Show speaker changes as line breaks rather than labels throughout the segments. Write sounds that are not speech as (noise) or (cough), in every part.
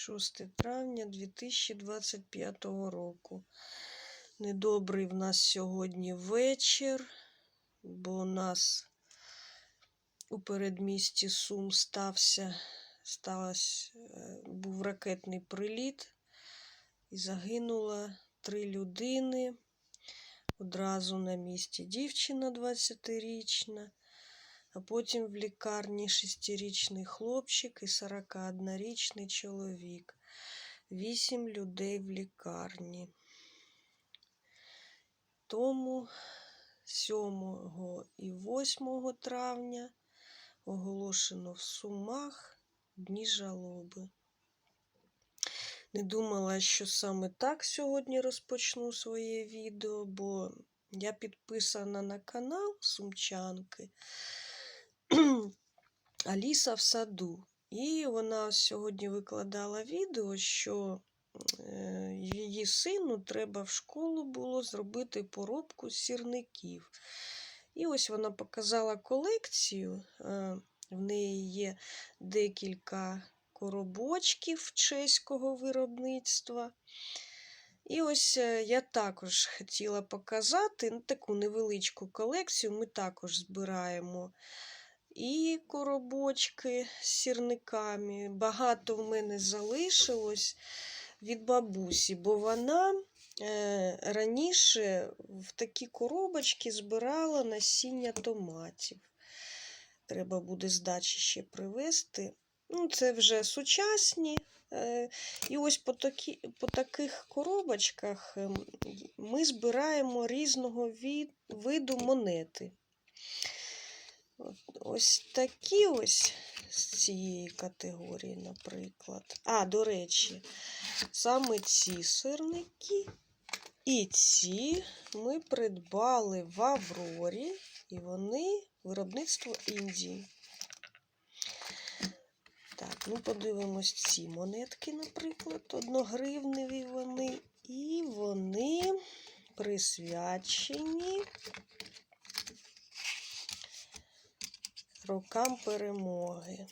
6 травня 2025 року. Недобрий в нас сьогодні вечір, бо у нас у передмісті Сум стався, сталося, е, був ракетний приліт і загинуло три людини. Одразу на місці дівчина 20-річна, а потім в лікарні 6-річний хлопчик і 41-річний чоловік. Вісім людей в лікарні. Тому 7 і 8 травня оголошено в Сумах дні жалоби. Не думала, що саме так сьогодні розпочну своє відео, бо я підписана на канал Сумчанки (clears throat) Аліса в саду. І вона сьогодні викладала відео, що е, її сину треба в школу було зробити поробку сірників. І ось вона показала колекцію. е, В неї є декілька коробочків чеського виробництва. І ось е, я також хотіла показати таку невеличку колекцію. Ми також збираємо і коробочки з сірниками. Багато в мене залишилось від бабусі, бо вона е, раніше в такі коробочки збирала насіння томатів. Треба буде з дачі ще привезти. Ну, Це вже сучасні. Е, І ось по, такі, по таких коробочках ем, ми збираємо різного від, виду монети. Ось такі ось з цієї категорії, наприклад. А, до речі, саме ці сирники і ці ми придбали в Аврорі, і вони виробництво Індії. Так, ну подивимось ці монетки, наприклад, одногривневі вони. І вони присвячені рокам перемоги.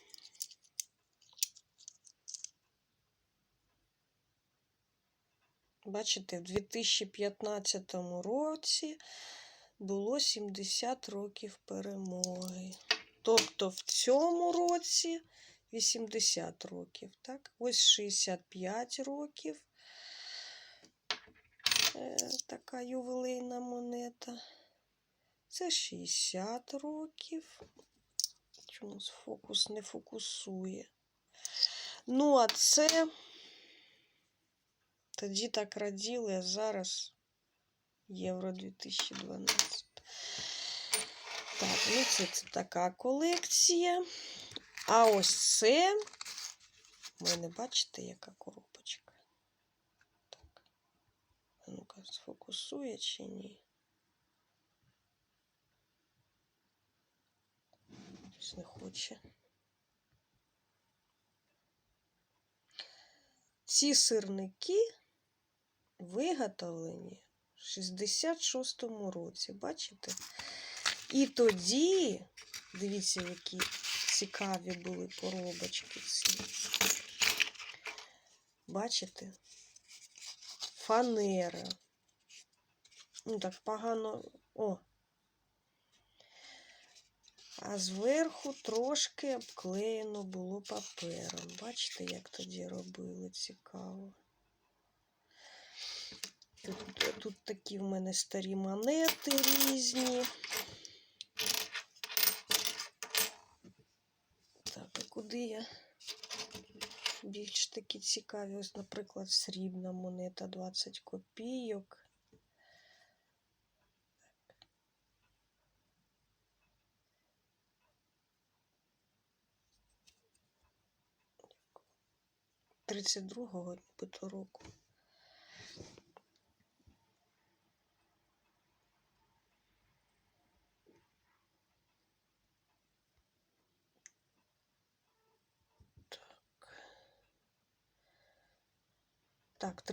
Бачите, в 2015 році було 70 років перемоги. Тобто в цьому році 80 років. Так? Ось 65 років. Е, така ювелейна монета. Це 60 років. Чомусь фокус не фокусує. Ну, а це тоді так раділи, а зараз Євро 2012. Так, ну це, це така колекція. А ось це, у мене, бачите, яка коробочка. Так. Ну-ка, сфокусує чи ні? Не хоче. Ці сирники виготовлені в 66-му році, бачите? І тоді, дивіться, які цікаві були коробочки ці. Бачите? Фанера. Ну, так погано. О. А зверху трошки обклеєно було папером. Бачите, як тоді робили цікаво. Тут, тут такі в мене старі монети різні. Так, а куди я? Більш такі цікаві, ось, наприклад, срібна монета 20 копійок. Тридцять другого нібито року. Так,